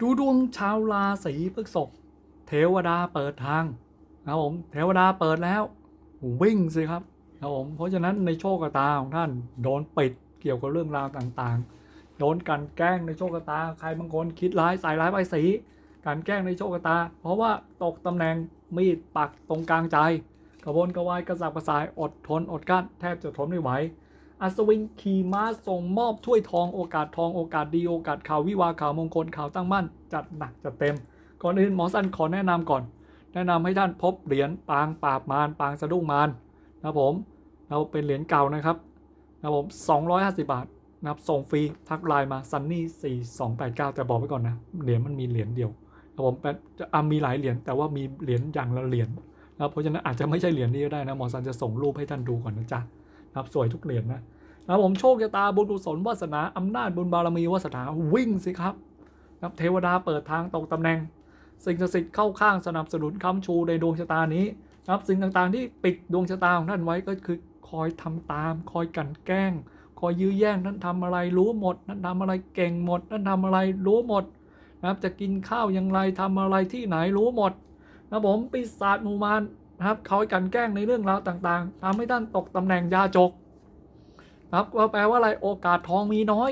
ดูดวงชาวราศีพฤษภเทวดาเปิดทางนะครับผมเทวดาเปิดแล้ว วิ่งสิครับนะครับผมเพราะฉะนั้นในโชคชะตาของท่านโดนปิดเกี่ยวกับเรื่องราวต่างๆโดนกันแกล้งในโชคชะตา ใครบางคนคิดร้ายใส่ร้ายไปสีกลันแกล้งในโชคชะตา เพราะว่าตกตำแหน่งมีดปักตรงกลางใจ กระวนกระวายกระสับกระส่ายอดทนอดกลั้นแทบจะทนไม่ไหว อัศวินขี่ม้าส่งมอบถ้วยทองโอกาสทองโอกาสดีโอกาสข่าววิวาข่าวมงคลข่าวตั้งมั่นจัดหนักจัดเต็ม ก่อนอื่นหมอสั้นขอแนะนำก่อน แนะนำให้ท่านพบเหรียญปางปราบมารปางสะดุ้งมารนะผมเราเป็นเหรียญเก่านะครับนะครับผม250 บาทนะครับส่งฟรีทักไลน์มาซันนี่4289แต่บอกไว้ก่อนนะเหรียญมันมีเหรียญเดียวนะครับผมเป็นจะมีหลายเหรียญแต่ว่ามีเหรียญอย่างละเหรียญนะเพราะฉะนั้นอาจจะไม่ใช่เหรียญนี้ก็ได้นะหมอสันจะส่งรูปให้ท่านดูก่อนนะจ๊ะ ครับสวยทุกเหรียญนะนะครับผมโชคชะตาบุญกุศลวาสนาอำนาจบุญบารมีวาสนาวิ่งสิครับนะครับเทวดาเปิดทางตกตำแหน่ง สิ่งศักดิ์สิทธิ์เข้าข้างสนับสนุนค้ำชูในดวงชะตานี้นะครับสิ่งต่างๆที่ปิดดวงชะตาของท่านไว้ก็คือคอยทำตาม คอยกันแกล้ง คอยยื้อแย่งท่านทำอะไรรู้หมดท่านทำอะไรเก่งหมดท่านทำอะไรรู้หมดนะครับจะกินข้าวอย่างไรทำอะไรที่ไหนรู้หมดนะผมปีศาจมูมาร นะครับคอยกันแกล้งในเรื่องราวต่างๆทำให้ท่านตกตำแหน่งยาจกครับก็แปลว่าอะไรโอกาสทองมีน้อย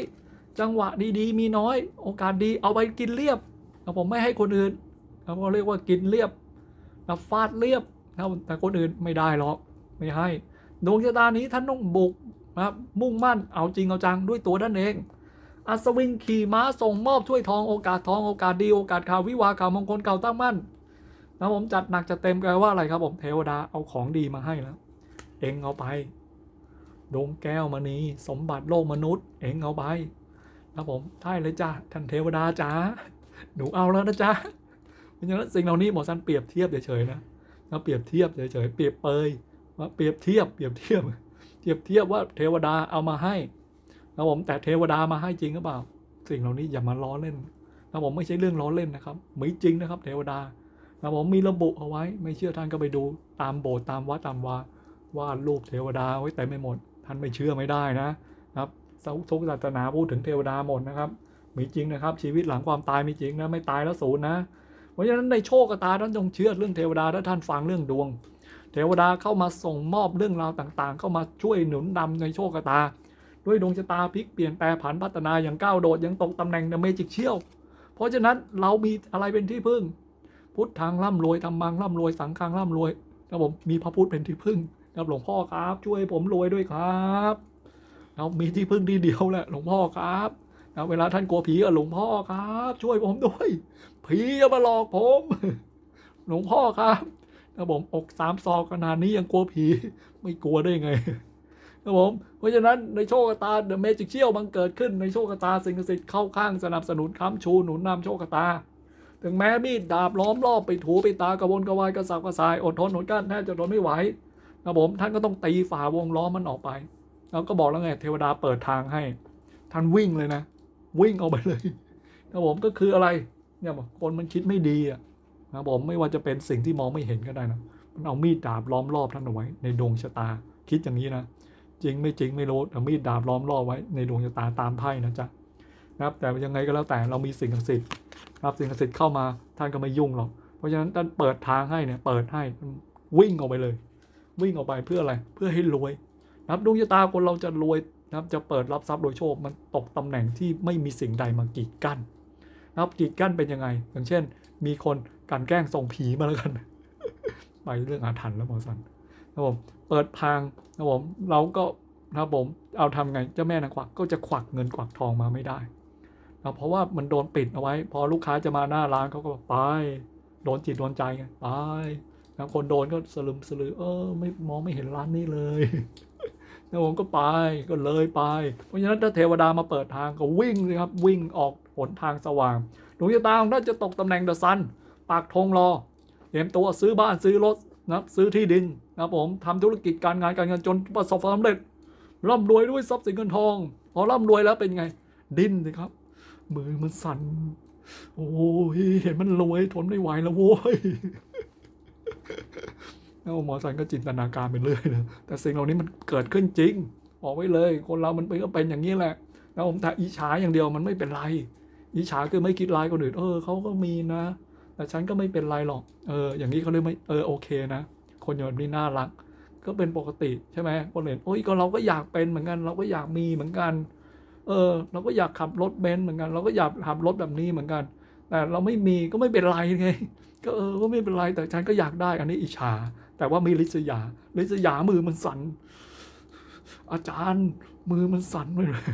จังหวะดีๆ มีน้อย โอกาสดีเอาไปกินเรียบครับผมไม่ให้คนอื่นครับก็เรียกว่ากินเรียบนะฟาดเรียบนะครับแต่คนอื่นไม่ได้หรอกไม่ให้ดวงชะตานี้ท่านต้องบุกนะครับมุ่งมั่นเอาจริงเอาจังด้วยตัวท่านเองอัศวินขี่ม้าส่งมอบถ้วยทองโอกาสทองโอกาสดีโอกาสข่าววิวาข่าวมงคลเก่าตั้งมั่น นะผมจัดหนักจัดเต็มแปลว่าอะไรครับผมเทวดาเอาของดีมาให้แล้ว เองเอาไปดวงแก้วมณีสมบัติโลกมนุษย์ เองเอาไปครับผมใช่เลยจ้าท่านเทวดาจ้าหนูเอาแล้วนะจ๊ะเพราะฉะนั้นสิ่งเหล่านี้หมอสันเปรียบเทียบเฉยๆนะนะเปรียบเทียบเฉยๆเปรียบเปยว่าเปรียบเทียบเปรียบเทียบเทียบเทียบว่าเทวดาเอามาให้นะผมแต่เทวดามาให้จริงหรือเปล่า สิ่งเหล่านี้อย่ามาล้อเล่นนะผมไม่ใช่เรื่องล้อเล่นนะครับมีจริงนะครับ เทวดา นะผมมีระบุเอาไว้ ไม่เชื่อท่านก็ไปดูตามโบสถ์ตามวัดตามวาวาดรูปเทวดาไว้เต็มไปหมด ท่านไม่เชื่อไม่ได้นะครับทุกศาสนาพูดถึงเทวดาหมดนะครับ มีจริงนะครับ ชีวิตหลังความตายมีจริงนะไม่ตายแล้วศูนย์นะ เพราะฉะนั้นในโชคชะตาท่านจงเชื่อเรื่องเทวดาถ้าท่านฟังเรื่องดวง เทวดาเข้ามาส่งมอบเรื่องราวต่างๆ เข้ามาช่วยหนุนนำในโชคชะตา ด้วยดวงชะตาพลิกเปลี่ยนแปลผันพัฒนาอย่างก้าวโดดยังตกตำแหน่งเมจิกเชี่ยว เพราะฉะนั้นเรามีอะไรเป็นที่พึ่ง พุทธทางร่ำรวยทำมังร่ำรวยสังฆังร่ำรวยนะผมมีพระพุทธเป็นที่พึ่งครับหลวงพ่อครับ ช่วยผมรวยด้วยครับเรามีที่พึ่งที่เดียวแหละ หลวงพ่อครับนะเวลาท่านกลัวผีก็หลวงพ่อครับ ช่วยผมด้วยผีจะมาหลอกผม หลวงพ่อครับนะผมอกสามซอกขนาดนี้ยังกลัวผี ไม่กลัวได้ไงครับผมเพราะฉะนั้นในโชคชะตาเดอะเมจิกเชี่ยวมันเกิดขึ้นในโชคชะตาสิ่งศักดิ์สิทธิ์เข้าข้างสนับสนุนค้ำชูหนุนนำโชคชะตา ถึงแม้มีดดาบล้อมรอบไปถูไปตากระวนกระวายกระสับกระส่ายอดทนอดกั้นแทบจะทนไม่ไหวนะผมท่านก็ต้องตีฝ่าวงล้อมมันออกไปแล้วก็บอกแล้วไงเทวดาเปิดทางให้ ท่านวิ่งเลยนะ วิ่งออกไปเลยนะผมก็คืออะไรเนี่ยบอกคนมันคิดไม่ดีอะนะผมไม่ว่าจะเป็นสิ่งที่มองไม่เห็นก็ได้นะมันเอามีดดาบล้อมรอบท่านเอาไว้ ในดวงชะตา คิดอย่างนี้นะจริงไม่จริงไม่รู้แต่มีดดาบล้อมรอบไว้ในดวงชะตาตามไพ่นะจ๊ะนะครับแต่ยังไงก็แล้วแต่เรามีสิ่งศักดิ์สิทธิ์ ครับสิ่งศักดิ์สิทธิ์เข้ามาท่านก็ไม่ยุ่งหรอกเพราะฉะนั้นท่านเปิดทางให้เนี่ยเปิดให้วิ่งออกไปเลย วิ่งออกไปเพื่ออะไรเพื่อให้รวยนะครับดวงชะตาคนเราจะรวยนะครับจะเปิดรับทรัพย์โดยโชคมันตกตำแหน่งที่ไม่มีสิ่งใดมากีดกั้นนะครับกีดกั้นเป็นยังไง อย่างเช่น มีคนกลันแกล้งส่งผีมาแล้วกัน ไปเรื่องอาถรรพ์แล้วหมอสันนะครับผมเปิดทางนะครับผมเราก็นะครับผมเอาทำไงเจ้าแม่นางกวักก็จะขวักเงินกวักทองมาไม่ได้ เพราะว่ามันโดนปิดเอาไว้ พอลูกค้าจะมาหน้าร้านเขาก็บอกไป โดนจิตโดนใจไงไปนะคนโดนก็สลึมสลือ เออ ไม่มองไม่เห็นร้านนี้เลยนะผมก็ไปก็เลยไป เพราะฉะนั้นถ้าเทวดามาเปิดทางก็วิ่งเลยครับ วิ่งออกหนทางสว่างดวงชะตาของท่านจะตกตำแหน่งเดอะซันปากธงรอเตรียมตัวซื้อบ้านซื้อรถนะซื้อที่ดินนะครับผมทำธุรกิจการงานการเงินจนประสบความสำเร็จร่ำรวยด้วยทรัพย์สินเงินทองพอร่ำรวยแล้วเป็นไง ดิ้นสิครับ มือมันสั่น โอ้ยเห็นมันรวยทนไม่ไหวแล้วโว้ยแล้วหมอสันก็จินตนาการไปเรื่อยนะแต่สิ่งเหล่านี้มันเกิดขึ้นจริงบอกไว้เลย คนเรามันเป็นก็เป็นอย่างนี้แหละแล้วผมแต่อิจฉาอย่างเดียวมันไม่เป็นไรอิจฉาคือไม่คิดร้ายคนอื่นเออเขาก็มีนะ แต่ฉันก็ไม่เป็นไรหรอก เออ อย่างนี้เขาเลยไม่เออโอเคนะ คนอย่างนี้น่ารัก ก็เป็นปกติใช่ไหมคนอื่นโอ้ยก็เราก็อยากเป็นเหมือนกัน เราก็อยากมีเหมือนกัน เออ เราก็อยากขับรถเบนซ์เหมือนกัน เราก็อยากขับรถแบบนี้เหมือนกัน แต่เราไม่มีก็ไม่เป็นไรไงก็เออก็ไม่เป็นไรแต่ฉันก็อยากได้อันนี้อิจฉาแต่ว่ามีลิษยาลิษยามือมันสั่นอาจารย์มือมันสั่นไปเลย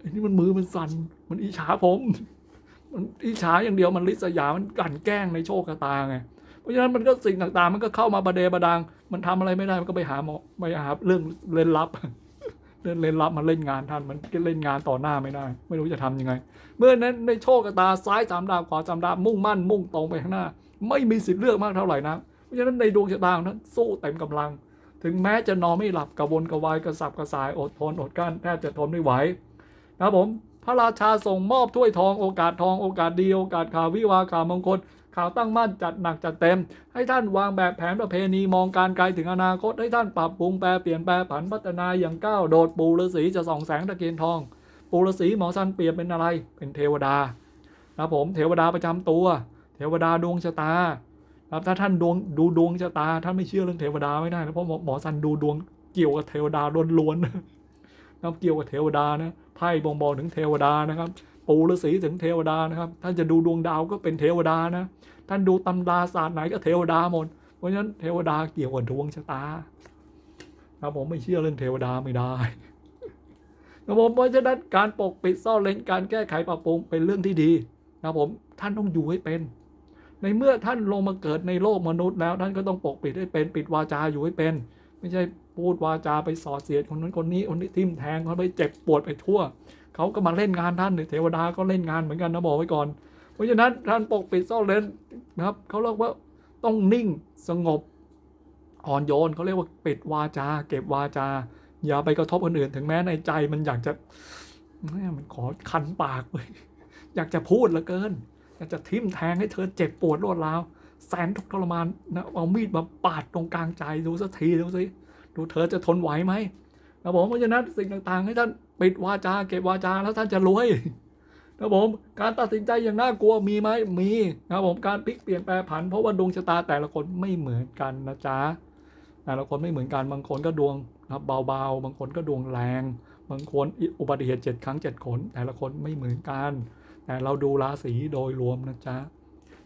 อันนี้มันมือมันสั่นมันอิจฉาผม มันอิจฉาอย่างเดียวมันลิษยามันกลั่นแกล้งในโชคชะตาไงเพราะฉะนั้นมันก็สิ่งต่างๆ มันก็เข้ามาประเดประดัง มันทำอะไรไม่ได้มันก็ไปหาหมอไปหาเรื่องเล่นลับ เล่นลับมันเล่นงานท่านมันเล่นงานต่อหน้าไม่ได้ ไม่รู้จะทำยังไง เมื่อนั้นในโชคชะตาซ้ายสามดาวขวาสามดาวมุ่งมั่นมุ่งตรงไปข้างหน้า ไม่มีสิทธิ์เลือกมากเท่าไหร่นะเพราะฉะนั้นในดวงชะตาของท่านสู้เต็มกำลัง ถึงแม้จะนอนไม่หลับกระวนกระวายกระสับกระส่ายอดทนอดกลั้นแทบจะทนไม่ไหวนะครับผมพระราชาส่งมอบถ้วยทองโอกาสทองโอกาสดีโอกาสข่าววิวาข่าวมงคล ข่าวตั้งมั่นจัดหนักจัดเต็ม ให้ท่านวางแบบแผนประเพณีมองการไกลถึงอนาคตให้ท่านปรับปรุงแปลเปลี่ยนแปลผันพัฒนาอย่างก้าวโดดปูฤาษีจะส่องแสงตะเกียนทอง ปูฤาษีหมอสันเปรียบเป็นอะไร เป็นเทวดานะผมเทวดาประจำตัว เทวดาดวงชะตาครับถ้าท่านดวงดูดวงชะตาท่านไม่เชื่อเรื่องเทวดาไม่ได้นะเพราะหมอหมอสันดูดวงเกี่ยวกับเทวดาล้วนๆนะครับเกี่ยวกับเทวดานะไพ่บ่งบอกถึงเทวดานะครับ ปู่ฤาษีถึงเทวดานะครับ ท่านจะดูดวงดาวก็เป็นเทวดานะ ท่านดูตำราศาสตร์ไหนก็เทวดาหมด เพราะฉะนั้นเทวดาเกี่ยวกับดวงชะตาครับผมไม่เชื่อเรื่องเทวดาไม่ได้ครับผมเพราะฉะนั้นการปกปิดซ่อนเร้นการแก้ไขปรับปรุงเป็นเรื่องที่ดีนะครับผมท่านต้องอยู่ให้เป็น ในเมื่อท่านลงมาเกิดในโลกมนุษย์แล้ว ท่านก็ต้องปกปิดให้เป็น ปิดวาจาอยู่ให้เป็น ไม่ใช่ พูดวาจาไปสอดเสียดคนนั้นคนนี้คนนี้ทิ่มแทงเขาไปเจ็บปวดไปทั่ว เขาก็มาเล่นงานท่านเนี่ยเทวดาก็เล่นงานเหมือนกันนะบอกไว้ก่อน เพราะฉะนั้นท่านปกปิดซ่อนเร้นนะครับเขาเรียกว่าต้องนิ่งสงบอ่อนโยนเขาเรียกว่าปิดวาจา เก็บวาจา อย่าไปกระทบคนอื่น ถึงแม้ในใจมันอยากจะแม่มันขอคันปากเลยอยากจะพูดเหลือเกิน อยากจะทิ่มแทงให้เธอเจ็บปวดรวดร้าวแสนทุกข์ทรมานนะเอามีดมาปาดตรงกลางใจดูสักทีดูสิ ดูเธอจะทนไหวไหมนะผมเพราะฉะนั้นสิ่งต่างๆ ให้ท่านปิดวาจาเก็บวาจาแล้วท่านจะรวยนะผมการตัดสินใจอย่างน่ากลัวมีไหมมีนะผมการพลิกเปลี่ยนแปลผัน เพราะว่าดวงชะตาแต่ละคนไม่เหมือนกันนะจ๊ะแต่ละคนไม่เหมือนกันบางคนก็ดวงนะเบาๆ บางคนก็ดวงแรง บางคนอุบัติเหตุเจ็ดครั้งเจ็ดขนแต่ละคนไม่เหมือนกัน แต่เราดูราศีโดยรวมนะจ๊ะ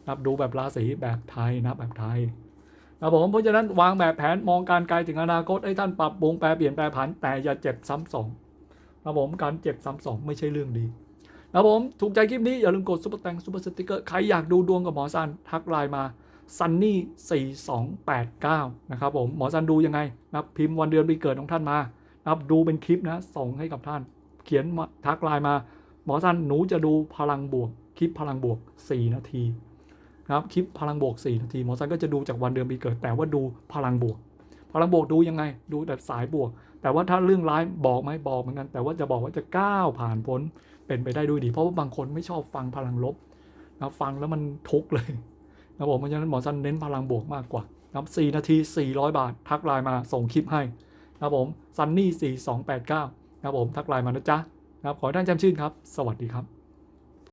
นับดูแบบราศีแบบไทยนะแบบไทย ครับผมเพราะฉะนั้นวางแบบแผนมองการไกลถึงอนาคตให้ท่านปรับปรุงแปลเปลี่ยนแปลผันแต่อย่าเจ็บซ้ำสองนะครับผมการเจ็บซ้ำสองไม่ใช่เรื่องดีครับผมถูกใจคลิปนี้อย่าลืมกดซุปเปอร์แตงซุปเปอร์สติกเกอร์ใครอยากดูดวงกับหมอซันทักไลน์มา sunny4289 นะครับผมหมอซันดูยังไงนะครับพิมพ์วันเดือนปีเกิดของท่านมานะครับดูเป็นคลิปนะส่งให้กับท่าน เขียนทักไลน์มา หมอซันหนูจะดูพลังบวก คลิปพลังบวก 4 นาที นะครับคลิปพลังบวก 4 นาทีหมอซันก็จะดูจากวันเดือนปีเกิด แต่ว่าดูพลังบวก พลังบวกดูยังไง ดูแต่สายบวก แต่ว่าถ้าเรื่องร้ายบอกไหมบอกเหมือนกัน แต่ว่าจะบอกว่าจะก้าวผ่านพ้นเป็นไปได้ด้วยดี เพราะว่าบางคนไม่ชอบฟังพลังลบนะฟังแล้วมันทุกข์เลยนะผมเพราะฉะนั้นหมอสันเน้นพลังบวกมากกว่านะครับ4นาที 400 บาท ทักไลน์มาส่งคลิปให้นะครับผมซันนี่4289นะครับผมทักไลน์มานะจ๊ะนะครับขอให้ท่านจำชื่นครับ สวัสดีครับ